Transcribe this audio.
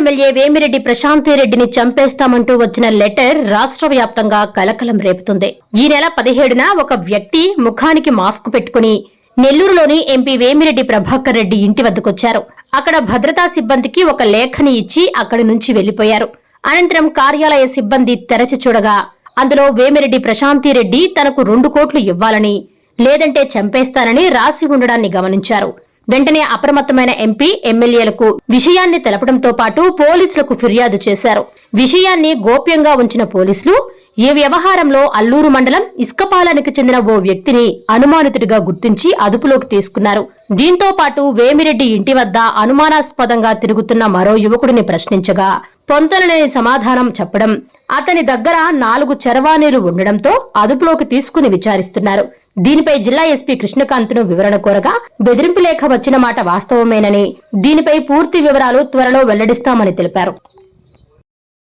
MLA Vemireddy ప్రశాంతిరెడ్డిని చంపేస్తామంటూ వచ్చిన లెటర్ రాష్ట్ర వ్యాప్తంగా కలకలం రేపుతుంది. ఈ నెల పదిహేడున ఒక వ్యక్తి ముఖానికి మాస్క్ పెట్టుకుని నెల్లూరులోని ఎంపీ వేమిరెడ్డి ప్రభాకర్ రెడ్డి ఇంటి వద్దకొచ్చారు. అక్కడ భద్రతా సిబ్బందికి ఒక లేఖని ఇచ్చి అక్కడి నుంచి వెళ్ళిపోయారు అనంతరం కార్యాలయ సిబ్బంది తెరచి చూడగా అందులో వేమిరెడ్డి ప్రశాంతిరెడ్డి తనకు రెండు కోట్లు ఇవ్వాలని లేదంటే చంపేస్తానని రాసి ఉండడాన్ని గమనించారు. వెంటనే అప్రమత్తమైన ఎంపీ ఎమ్మెల్యేలకు విషయాన్ని తెలపడంతో పాటు పోలీసులకు ఫిర్యాదు చేశారు. విషయాన్ని గోప్యంగా ఉంచిన పోలీసులు ఈ వ్యవహారంలో అల్లూరు మండలం ఇసుకపాలెనికి చెందిన ఓ వ్యక్తిని అనుమానితుడిగా గుర్తించి అదుపులోకి తీసుకున్నారు. దీంతో పాటు వేమిరెడ్డి ఇంటి వద్ద అనుమానాస్పదంగా తిరుగుతున్న మరో యువకుడిని ప్రశ్నించగా పొంతనలేని సమాధానం చెప్పడం అతని దగ్గర నాలుగు చరవాణీలు ఉండడంతో అదుపులోకి తీసుకుని విచారిస్తున్నారు. దీనిపై జిల్లా ఎస్పీ కృష్ణకాంత్ను వివరణ కోరగా బెదిరింపు లేఖ వచ్చిన మాట వాస్తవమేనని దీనిపై పూర్తి వివరాలు త్వరలో వెల్లడిస్తామని తెలిపారు.